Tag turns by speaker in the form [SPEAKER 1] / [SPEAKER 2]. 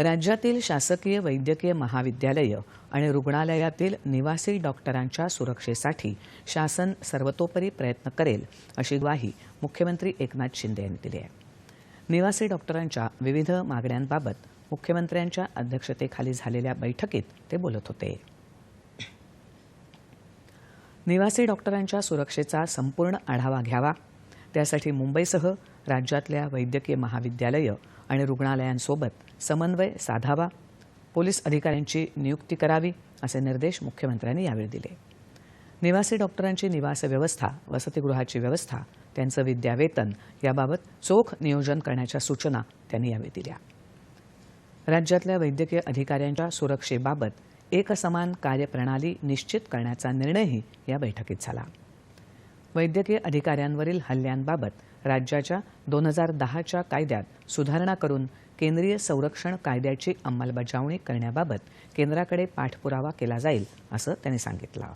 [SPEAKER 1] राज्यातील शासकीय वैद्यकीय महाविद्यालयं आणि रुग्णालयातील निवासी डॉक्टरांच्या सुरक्षेसाठी शासन सर्वतोपरी प्रयत्न करेल अशी ग्वाही मुख्यमंत्री एकनाथ शिंदे यांनी दिली आहे. निवासी डॉक्टरांच्या विविध मागण्यांबाबत मुख्यमंत्र्यांच्या अध्यक्षतेखाली झालेल्या बैठकीत ते बोलत होते. निवासी डॉक्टरांच्या सुरक्षेचा संपूर्ण आढावा घ्यावा त्यासाठी मुंबईसह राज्यातल्या वैद्यकीय महाविद्यालयं आणि रुग्णालयांसोबत समन्वय साधावा. पोलीस अधिकाऱ्यांची नियुक्ती करावी असे निर्देश मुख्यमंत्र्यांनी यावेळी दिले. निवासी डॉक्टरांची निवास व्यवस्था वसतिगृहाची व्यवस्था त्यांचं विद्यावेतन याबाबत चोख नियोजन करण्याच्या सूचना त्यांनी यावेळी दिल्या. राज्यातल्या वैद्यकीय अधिकाऱ्यांच्या सुरक्षेबाबत एकसमान कार्यप्रणाली निश्चित करण्याचा निर्णयही या बैठकीत झाला. वैद्यकीय अधिकाऱ्यांवरील हल्ल्यांबाबत राज्याच्या दोन हजार दहाच्या कायद्यात सुधारणा करून केंद्रीय संरक्षण कायद्याची अंमलबजावणी करण्याबाबत केंद्राकडे पाठपुरावा केला जाईल असं त्यांनी सांगितलं.